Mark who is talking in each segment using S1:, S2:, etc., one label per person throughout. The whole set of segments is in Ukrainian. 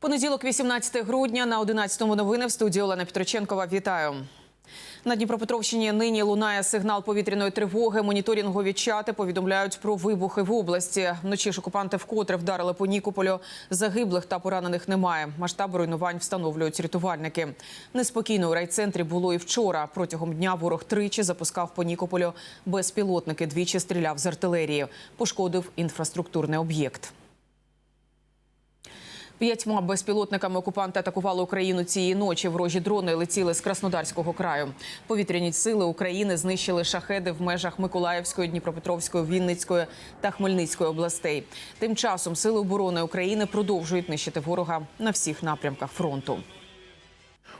S1: Понеділок, 18 грудня, на 11-му новини в студії Олена Петроченкова. Вітаю. На Дніпропетровщині нині лунає сигнал повітряної тривоги. Моніторингові чати повідомляють про вибухи в області. Вночі ж окупанти вкотре вдарили по Нікополю. Загиблих та поранених немає. Масштаб руйнувань встановлюють рятувальники. Неспокійно у райцентрі було і вчора. Протягом дня ворог тричі запускав по Нікополю безпілотники. Двічі стріляв з артилерії. Пошкодив інфраструктурний об'єкт. П'ятьма безпілотниками окупанти атакували Україну цієї ночі. Ворожі дрони летіли з Краснодарського краю. Повітряні сили України знищили шахеди в межах Миколаївської, Дніпропетровської, Вінницької та Хмельницької областей. Тим часом сили оборони України продовжують нищити ворога на всіх напрямках фронту.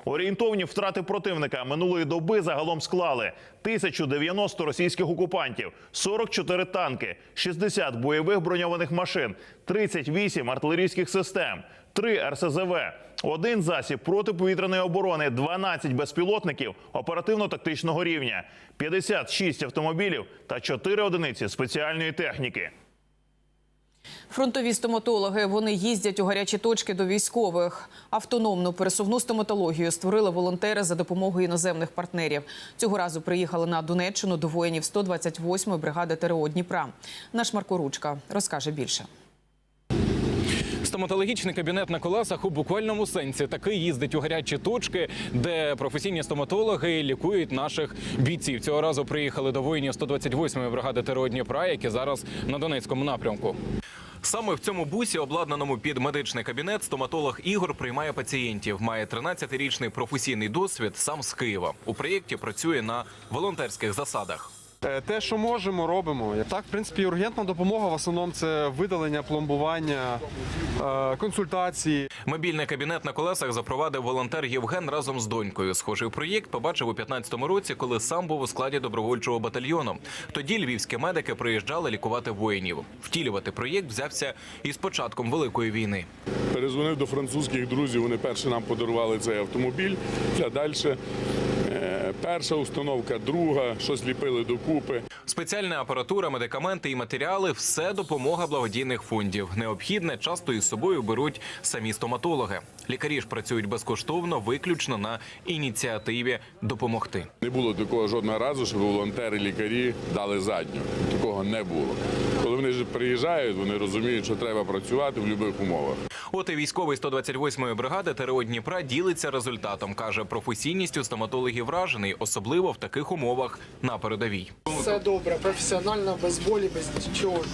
S2: Орієнтовні втрати противника минулої доби загалом склали 1090 російських окупантів, 44 танки, 60 бойових броньованих машин, 38 артилерійських систем, 3 РСЗВ, один засіб протиповітряної оборони, 12 безпілотників оперативно-тактичного рівня, 56 автомобілів та 4 одиниці спеціальної техніки.
S1: Фронтові стоматологи вони їздять у гарячі точки до військових. Автономну пересувну стоматологію створили волонтери за допомогою іноземних партнерів. Цього разу приїхали на Донеччину до воїнів 128-ї бригади ТРО Дніпра. Наш Марко Ручка розкаже більше.
S3: Стоматологічний кабінет на колесах у буквальному сенсі таки їздить у гарячі точки, де професійні стоматологи лікують наших бійців. Цього разу приїхали до воїнів 128-ї бригади ТРО Дніпра, які зараз на Донецькому напрямку. Саме в цьому бусі, обладнаному під медичний кабінет, стоматолог Ігор приймає пацієнтів. Має 13-річний професійний досвід сам з Києва. У проєкті працює на волонтерських засадах.
S4: Е, Те, що можемо, робимо. Так, в принципі, ургентна допомога в основному це видалення, пломбування, е, консультації.
S3: Мобільний кабінет на колесах запровадив волонтер Євген разом з донькою. Схожий проєкт побачив у 15-му році, коли сам був у складі добровольчого батальйону. Тоді львівські медики приїжджали лікувати воїнів. Втілювати проєкт взявся із початком великої війни.
S5: Перезвонив до французьких друзів. Вони перші нам подарували цей автомобіль. А далі перша установка, друга, щось ліпили докупи.
S3: Спеціальна апаратура, медикаменти і матеріали все допомога благодійних фондів. Необхідне часто із собою беруть самі стоматологи. Лікарі ж працюють безкоштовно, виключно на ініціативі допомогти.
S5: Не було такого жодного разу, щоб волонтери, лікарі дали задню. Такого не було. Коли вони приїжджають, вони розуміють, що треба працювати в будь-яких умовах.
S3: От і військовий 128-ї бригади ТРО Дніпра ділиться результатом. каже, професійністю стоматологів вражений, особливо в таких умовах на передовій.
S6: Все добре, професіонально, без болі, без нічого.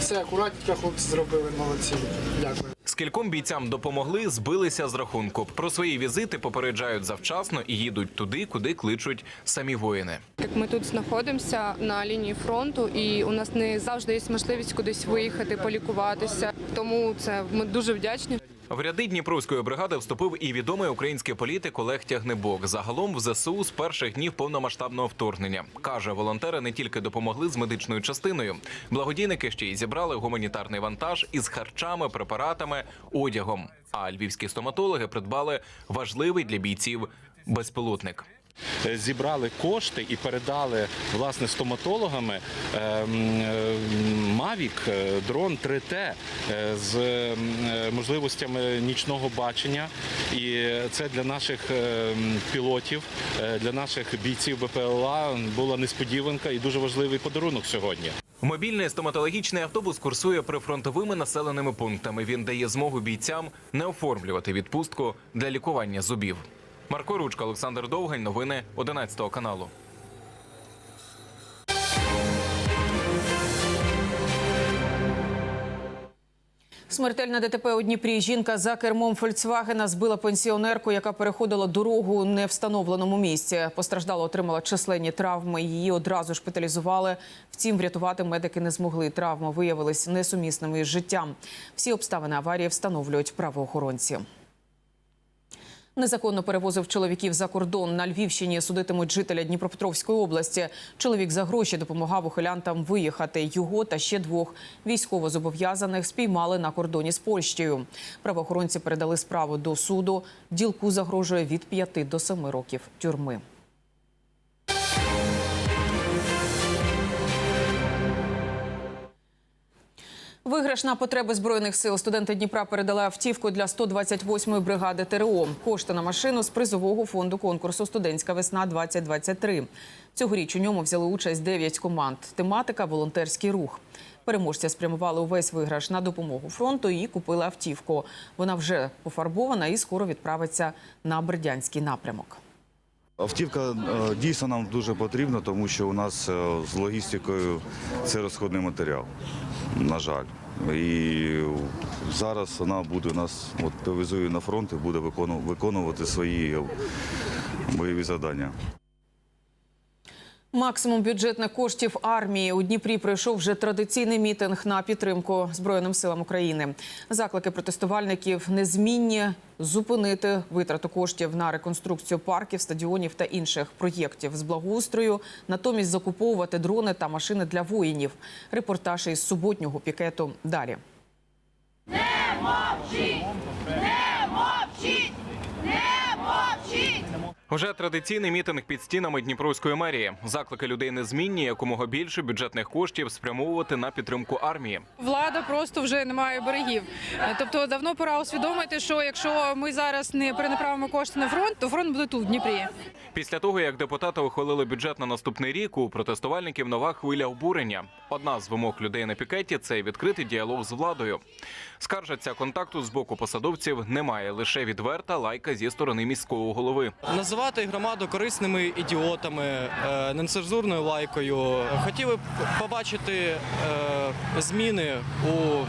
S6: Все акуратненько хлопці зробили, молодці. Дякую.
S3: Скільком бійцям допомогли, збилися з рахунку. Про свої візити попереджають завчасно і їдуть туди, куди кличуть самі воїни.
S7: Так ми тут знаходимося на лінії фронту, і у нас не завжди є можливість кудись виїхати, полікуватися. Тому це ми дуже вдячні.
S3: В ряди Дніпровської бригади вступив і відомий український політик Олег Тягнебок. Загалом в ЗСУ з перших днів повномасштабного вторгнення каже, волонтери не тільки допомогли з медичною частиною, благодійники ще й зібрали гуманітарний вантаж із харчами, препаратами, одягом. А львівські стоматологи придбали важливий для бійців безпілотник.
S8: Е, зібрали кошти і передали власне стоматологами ем, е, Mavic е, дрон 3T е, з можливостями нічного бачення. І це для наших ем, пілотів, для наших бійців БПЛА була несподіванка і дуже важливий подарунок сьогодні.
S3: Мобільний стоматологічний автобус курсує прифронтовими населеними пунктами. Він дає змогу бійцям не оформлювати відпустку для лікування зубів. Марко Ручка, Олександр Довгань. Новини 11 каналу.
S1: Смертельне ДТП у Дніпрі. Жінка за кермом Фольксвагена збила пенсіонерку, яка переходила дорогу у невстановленому місці. Постраждала, отримала численні травми. Її одразу шпиталізували. Втім, врятувати медики не змогли. Травми виявились несумісними із життям. Всі обставини аварії встановлюють правоохоронці. Незаконно перевозив чоловіків за кордон на Львівщині. Судитимуть жителя Дніпропетровської області. Чоловік за гроші допомагав ухилянтам виїхати. Його та ще двох військовозобов'язаних спіймали на кордоні з Польщею. Правоохоронці передали справу до суду. Ділку загрожує від 5 до 7 років тюрми. Виграш на потреби збройних сил студенти Дніпра передали автівку для 128-ї бригади ТРО. Кошти на машину з призового фонду конкурсу Студентська весна 2023 Цьогоріч у ньому взяли участь 9 команд. Тематика волонтерський рух. Переможці спрямували увесь виграш на допомогу фронту і купили автівку. Вона вже пофарбована і скоро відправиться на Бердянський напрямок.
S9: Автівка е, дійсно нам дуже потрібна, тому що у нас е, з логістикою це розходний матеріал, на жаль. І зараз вона буде нас, от повезує на фронт і буде виконувати свої бойові завдання.
S1: Максимум бюджетних коштів армії у Дніпрі пройшов вже традиційний мітинг на підтримку Збройним силам України. Заклики протестувальників незмінні зупинити витрату коштів на реконструкцію парків, стадіонів та інших проєктів з благоустрою, натомість закуповувати дрони та машини для воїнів. Репортаж із суботнього пікету далі.
S3: Вже традиційний мітинг під стінами Дніпровської мерії. Заклики людей незмінні, якомога більше бюджетних коштів спрямовувати на підтримку армії.
S10: Влада просто вже не має берегів. Тобто давно пора усвідомити, що якщо ми зараз не перенаправимо кошти на фронт, то фронт буде тут, в Дніпрі.
S3: Після того, як депутати ухвалили бюджет на наступний рік, у протестувальників нова хвиля обурення. Одна з вимог людей на пікеті це відкритий діалог з владою. Скаржаться, контакту з боку посадовців немає лише відверта лайка зі сторони міського голови.
S11: Називати громаду корисними ідіотами, е, нецензурною лайкою. Хотіли б побачити е, зміни у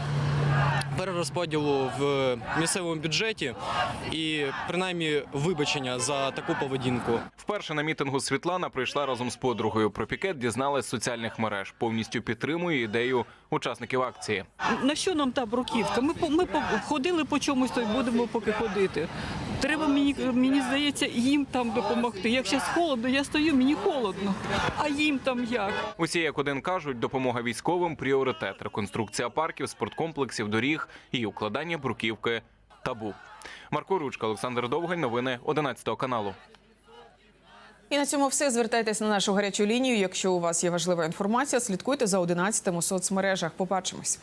S11: перерозподілу в місцевому бюджеті і принаймні вибачення за таку поведінку.
S3: Вперше на мітингу Світлана прийшла разом з подругою. Про пікет дізналась з соціальних мереж. Повністю підтримує ідею учасників акції.
S12: На що нам та бруківка? Ми по- ми по- ходили по чомусь, то й будемо поки ходити. Треба мені мені здається їм там допомогти. Як зараз холодно, я стою, мені холодно. А їм там як?
S3: Усі як один кажуть, допомога військовим пріоритет. Реконструкція парків, спорткомплексів, доріг і укладання бруківки табу. Марко Ручка, Олександр Довгань. Новини 11 каналу.
S1: І на цьому все. Звертайтесь на нашу гарячу лінію. Якщо у вас є важлива інформація, слідкуйте за 11 у соцмережах. Побачимось.